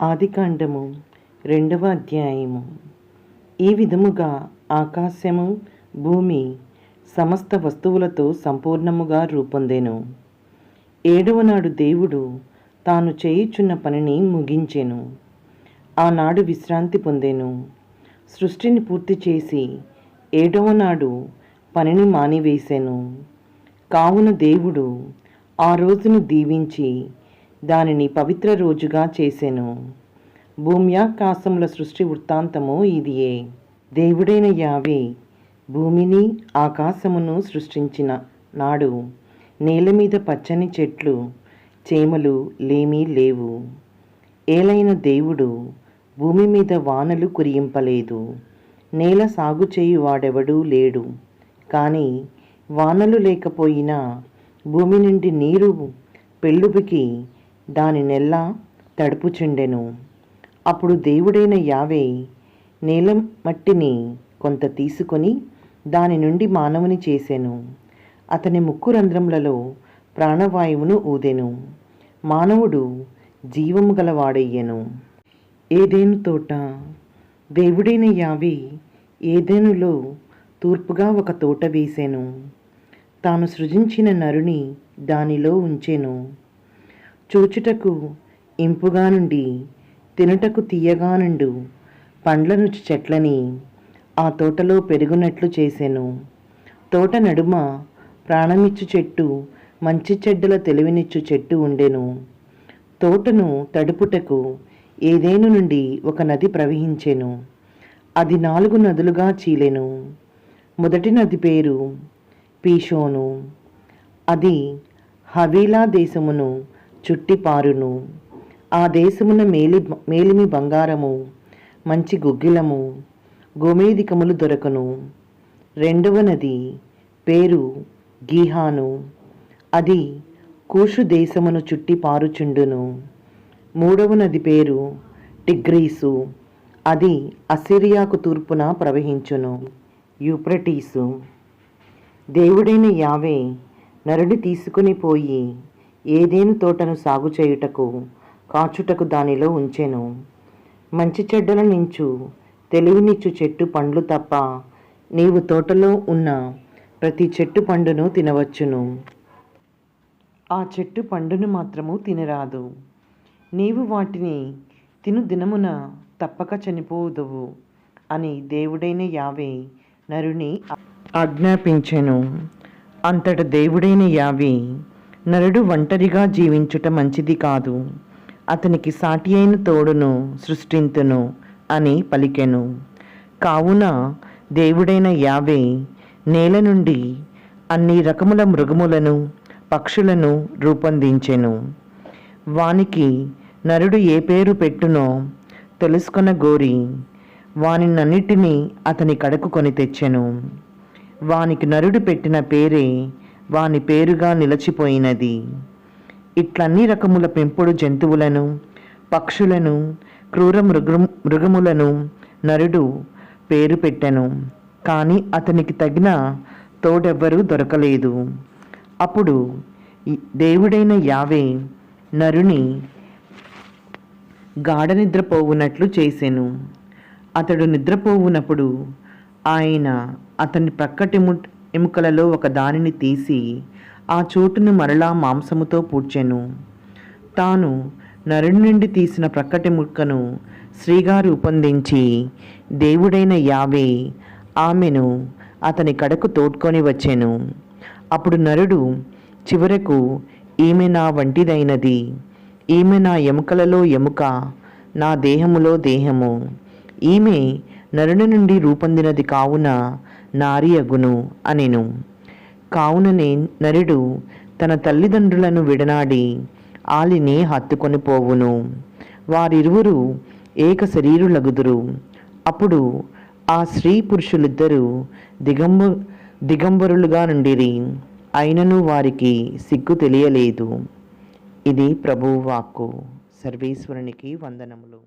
ఆదికాండము రెండవ అధ్యాయము. ఈ విధముగా ఆకాశము భూమి సమస్త వస్తువులతో సంపూర్ణముగా రూపొందెను. ఏడవ నాడు దేవుడు తాను చేయుచున్న పనిని ముగించెను. ఆనాడు విశ్రాంతి పొందెను. సృష్టిని పూర్తి చేసి ఏడవ నాడు పనిని మానివేశాను కావున దేవుడు ఆ రోజును దీవించి దానిని పవిత్ర రోజుగా చేసెను. భూమ్యాకాశముల సృష్టి వృత్తాంతము ఇదియే. దేవుడైన యావే భూమిని ఆకాశమును సృష్టించిన నాడు నేల మీద పచ్చని చెట్లు చేమలు లేమీ లేవు. ఏలైన దేవుడు భూమి మీద వానలు కురియింపలేదు. నేల సాగు చేయు వాడెవడూ లేడు. కానీ వానలు లేకపోయినా భూమి నుండి నీరు పెళ్ళుబికి దాని నెల్ల తడుపుచుండెను అప్పుడు దేవుడైన యావే నేల మట్టిని కొంత తీసుకొని దాని నుండి మానవుని చేశాను అతని ముక్కు రంధ్రములలో ప్రాణవాయువును ఊదెను. మానవుడు జీవము గలవాడయ్యను. ఏదేను తోట? దేవుడైన యావే ఏదేనులో తూర్పుగా ఒక తోట వేసెను. తాను సృజించిన నరుని దానిలో ఉంచెను. చూచుటకు ఇంపుగా నుండి తినుటకు తీయగా నుండు పండ్లను చెట్లని ఆ తోటలో పెరుగునట్లు చేసెను. తోట నడుమ ప్రాణమిచ్చు చెట్టు మంచి చెడ్డల తెలివినిచ్చు చెట్టు ఉండెను. తోటను తడుపుటకు ఏదేను నుండి ఒక నది ప్రవహించెను. అది నాలుగు నదులుగా చీలెను. మొదటి నది పేరు పీషోను. అది హవీలా దేశమును చుట్టిపారును. ఆ దేశమున మేలి మేలిమి బంగారము మంచి గుగ్గిలము గోమేదికములు దొరకను. రెండవ నది పేరు గీహాను. అది కూషు దేశమును చుట్టి పారుచుండును మూడవ నది పేరు టిగ్రీసు. అది అసిరియాకు తూర్పున ప్రవహించును. యూప్రటీసు. దేవుడైన యావే నరుడి తీసుకుని పోయి ఏదేను తోటను సాగు చేయుటకు కాచుటకు దానిలో ఉంచెను. మంచి చెడ్డల నించు తెలివినిచ్చు చెట్టు పండ్లు తప్ప నీవు తోటలో ఉన్న ప్రతి చెట్టు పండును తినవచ్చును. ఆ చెట్టు పండును మాత్రము తినరాదు. నీవు వాటిని తిను దినమున తప్పక చనిపోదువు అని దేవుడైన యావే నరుని ఆజ్ఞాపించెను. అంతట దేవుడైన యావే నరుడు ఒంటరిగా జీవించుట మంచిది కాదు. అతనికి సాటి అయిన తోడును సృష్టింతును అని పలికెను. కావున దేవుడైన యావే నేల నుండి అన్ని రకముల మృగములను పక్షులను రూపొందించెను. వానికి నరుడు ఏ పేరు పెట్టునో తెలుసుకొన గోరి వానినన్నిటినీ అతని కడకు కొని తెచ్చెను. వానికి నరుడు పెట్టిన పేరే వాని పేరుగా నిలచిపోయినది. ఇట్లన్ని రకముల పెంపుడు జంతువులను పక్షులను క్రూర మృగ మృగములను నరుడు పేరు పెట్టెను. కానీ అతనికి తగిన తోడెవ్వరూ దొరకలేదు. అప్పుడు దేవుడైన యావే నరుని గాఢ నిద్రపోవునట్లు చేసెను. అతడు నిద్రపోవునప్పుడు ఆయన అతని ప్రక్కటి ఎముకలలో ఒక దానిని తీసి ఆ చోటును మరలా మాంసముతో పూడ్చెను. తాను నరుడి నుండి తీసిన ప్రక్కటి ముక్కను శ్రీగారు రూపొందించి దేవుడైన యావే ఆమెను అతని కడకు తోడ్కొని వచ్చాను. అప్పుడు నరుడు చివరకు ఈమె నా వంటిదైనది. ఈమె నా ఎముకలలో ఎముక నా దేహములో దేహము. ఈమె నరుడి నుండి రూపొందినది కావున నారి అగును అనెను. కావుననే నరుడు తన తల్లిదండ్రులను విడనాడి ఆలిని హత్తుకొని పోవును. వారిరువురు ఏక శరీరులగుదురు. అప్పుడు ఆ స్త్రీ పురుషులిద్దరూ దిగంబ దిగంబరులుగా నుండిరి. అయినను వారికి సిగ్గు తెలియలేదు. ఇది ప్రభువు వాక్కు. సర్వేశ్వరునికి వందనములు.